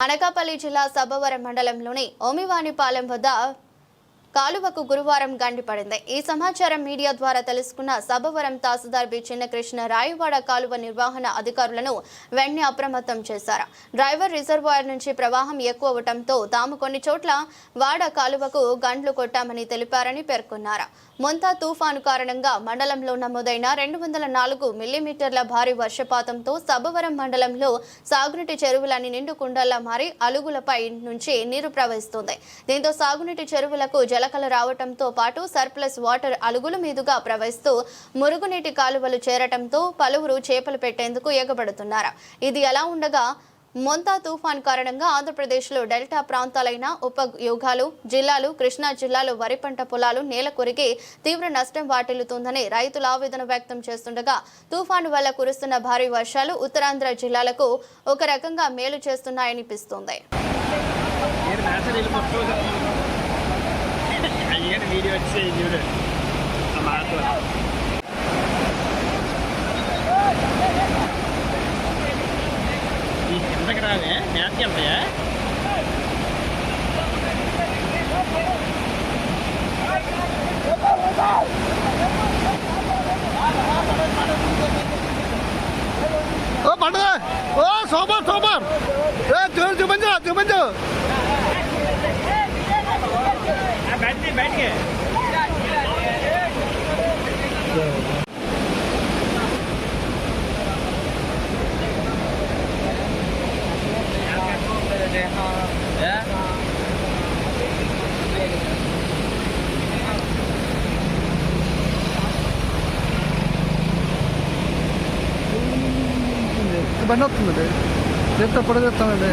అనకాపల్లి జిల్లా సబ్బవరం మండలంలోని ఓమివాణిపాలెం వద్ద కాలువకు గురువారం గండిపడింది ఈ సమాచారం మీడియా ద్వారా తెలుసుకున్న సబ్బవరం తహసీల్దార్ బి చిన్నకృష్ణ రాయవాడ కాలువ నిర్వహణ అధికారులను వెంటనే అప్రమత్తం చేశారు. డ్రైవర్ రిజర్వాయర్ నుంచి ప్రవాహం ఎక్కువ అవటంతో తాము కొన్ని చోట్ల వాడ కాలువకు గండ్లు కొట్టామని తెలిపారని పేర్కొన్నారు. మొంతా తుఫాను కారణంగా మండలంలో నమోదైన రెండు వందల నాలుగు మిల్లీమీటర్ల భారీ వర్షపాతంతో సబవరం మండలంలో సాగునీటి చెరువులన్నీ నిండు కుండల్లా మారి అలుగులపై నుంచి నీరు ప్రవహిస్తుంది. దీంతో సాగునీటి చెరువులకు చిలకలు రావటంతో పాటు సర్ప్లస్ వాటర్ అలుగుల మీదుగా ప్రవహిస్తూ మురుగునీటి కాలువలు చేరటంతో పలువురు చేపలు పెట్టేందుకు ఎగబడుతున్నారు. ఇది ఎలా ఉండగా మొంతా తుఫాన్ కారణంగా ఆంధ్రప్రదేశ్లో డెల్టా ప్రాంతాలైన ఉపయోగాలు జిల్లాలు కృష్ణా జిల్లాలో వరి పంట పొలాలు నేల కొరిగి తీవ్ర నష్టం వాటిల్లుతుందని రైతులు ఆవేదన వ్యక్తం చేస్తుండగా తుఫాను వల్ల కురుస్తున్న భారీ వర్షాలు ఉత్తరాంధ్ర జిల్లాలకు ఒక రకంగా మేలు చేస్తున్నాయనిపిస్తుంది. videoet 10 juli. Amateur. बैठ गए Ba not mı de? Yapta para da tanıdı.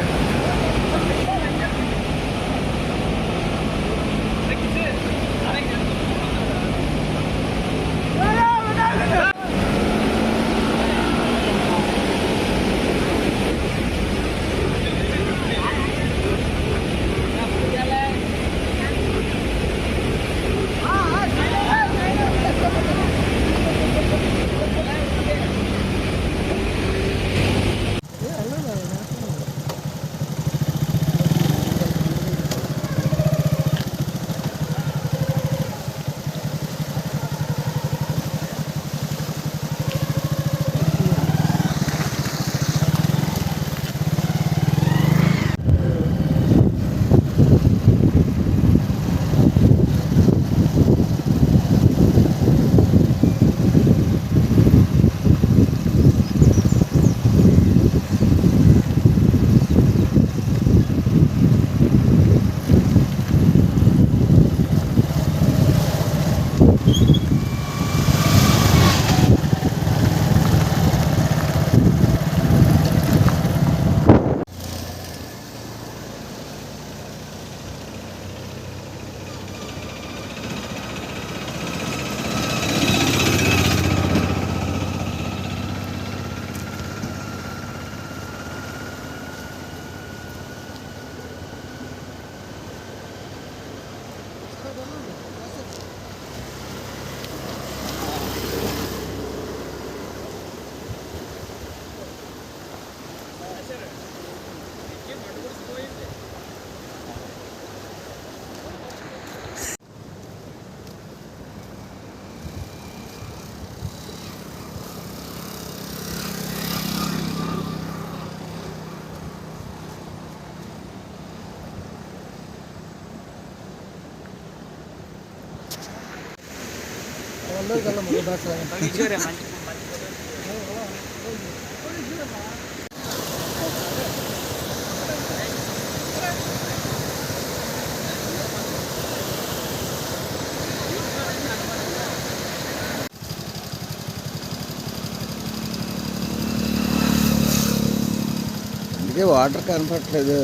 అందుకే వాటర్ కనపట్లేదు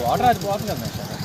వాటర్ అది పోతుంది కదా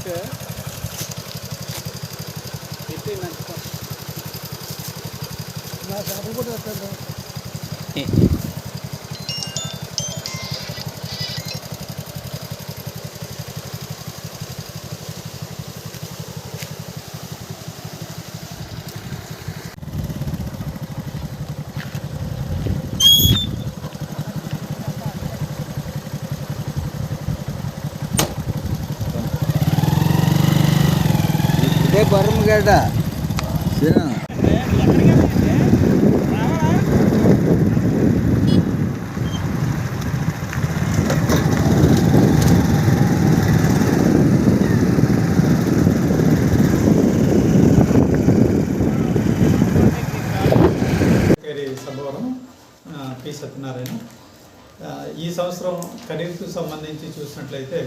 ఫస్ట్ ఎత్తి ఏ బొర్రమగడ్డ తిను సభవరం పి సత్యనారాయణ. ఈ సంవత్సరం ఖరీఫ్కు సంబంధించి చూసినట్లయితే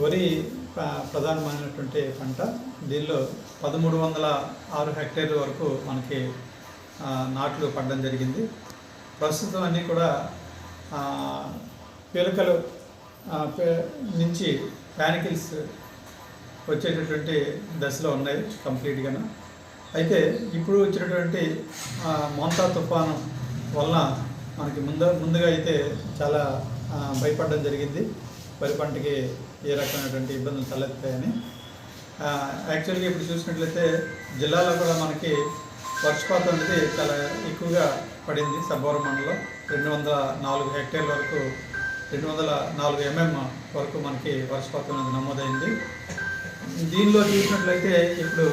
వరి ప్రధానమైనటువంటి పంట. దీనిలో పదమూడు వందల ఆరు హెక్టేర్ల వరకు మనకి నాట్లు పడడం జరిగింది. ప్రస్తుతం అన్నీ కూడా పిలకలు నుంచి ప్యానికిల్స్ వచ్చేటటువంటి దశలో ఉన్నాయి కంప్లీట్గాను. అయితే ఇప్పుడు వచ్చినటువంటి ఆ, మోంతా తుఫాను వలన మనకి ముందు ముందుగా అయితే చాలా భయపడడం జరిగింది. వరి పంటకి ఏ రకమైనటువంటి ఇబ్బందులు తలెత్తాయని. యాక్చువల్గా ఇప్పుడు చూసినట్లయితే జిల్లాలో కూడా మనకి వర్షపాతం అనేది చాలా ఎక్కువగా పడింది సబ్బవరం మండలం. రెండు వందల నాలుగు హెక్టేర్ల వరకు రెండు వందల నాలుగు ఎంఎం వరకు మనకి వర్షపాతం అనేది నమోదైంది. దీనిలో చూసినట్లయితే ఇప్పుడు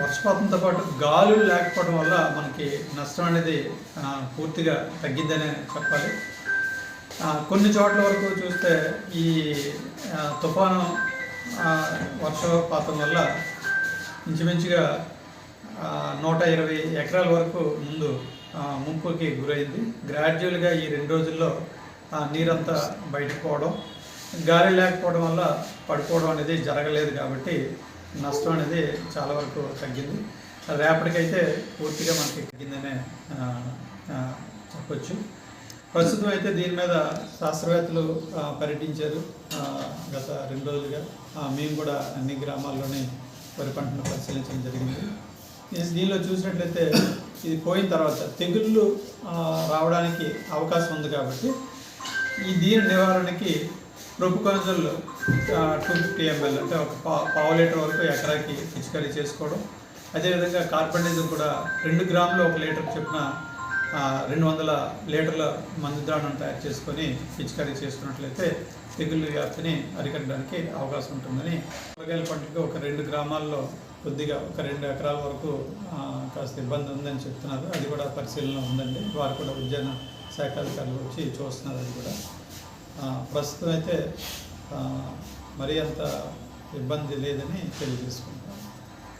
వర్షపాతంతో పాటు గాలులు లేకపోవడం వల్ల మనకి నష్టం అనేది పూర్తిగా తగ్గిందనే చెప్పాలి. కొన్ని చోట్ల వరకు చూస్తే ఈ తుఫాను వర్షపాతం వల్ల ఇంచుమించుగా నూట ఇరవై ఎకరాల వరకు ముందు ముంపుకి గురైంది. గ్రాడ్యువల్గా ఈ రెండు రోజుల్లో ఆ, నీరంతా బయటకు పోవడం గాలి లేకపోవడం వల్ల పడిపోవడం అనేది జరగలేదు కాబట్టి నష్టం అనేది చాలా వరకు తగ్గింది. రేపటికైతే పూర్తిగా మనకి తగ్గిందనే చెప్పచ్చు. ప్రస్తుతం అయితే దీని మీద శాస్త్రవేత్తలు పర్యటించారు. గత రెండు రోజులుగా. మేము కూడా అన్ని గ్రామాల్లోనే వరి పంటను పరిశీలించడం జరిగింది. ఈ- దీనిలో చూసినట్లయితే ఇది పోయిన తర్వాత తెగుళ్ళు రావడానికి అవకాశం ఉంది కాబట్టి ఈ దీని నివారణకి ప్రొపుకాజల్ టూ ఫిఫ్టీ ఎంఎల్ అంటే ఒక పా పావు లీటర్ వరకు ఎకరాకి పిచికారీ చేసుకోవడం. అదేవిధంగా కార్బనిజం కూడా రెండు గ్రాములు ఒక లీటర్ చొప్పున రెండు వందల లీటర్ల మందు ద్రావణం తయారు చేసుకొని పిచికారీ చేసుకున్నట్లయితే తెగుళ్ళు వ్యాప్తిని అరికట్టడానికి అవకాశం ఉంటుందని కూరగాయల పంటకు ఒక రెండు గ్రామాల్లో కొద్దిగా ఒక రెండు ఎకరాల వరకు కాస్త ఇబ్బంది ఉందని చెప్తున్నారు. అది కూడా పరిశీలన ఉందండి. వారు కూడా ఉద్యాన శాఖ అధికారులు వచ్చి చూస్తున్నారు అది కూడా. ప్రస్తుతం అయితే మరీ అంత ఇబ్బంది లేదని తెలియజేసుకుంటున్నాను.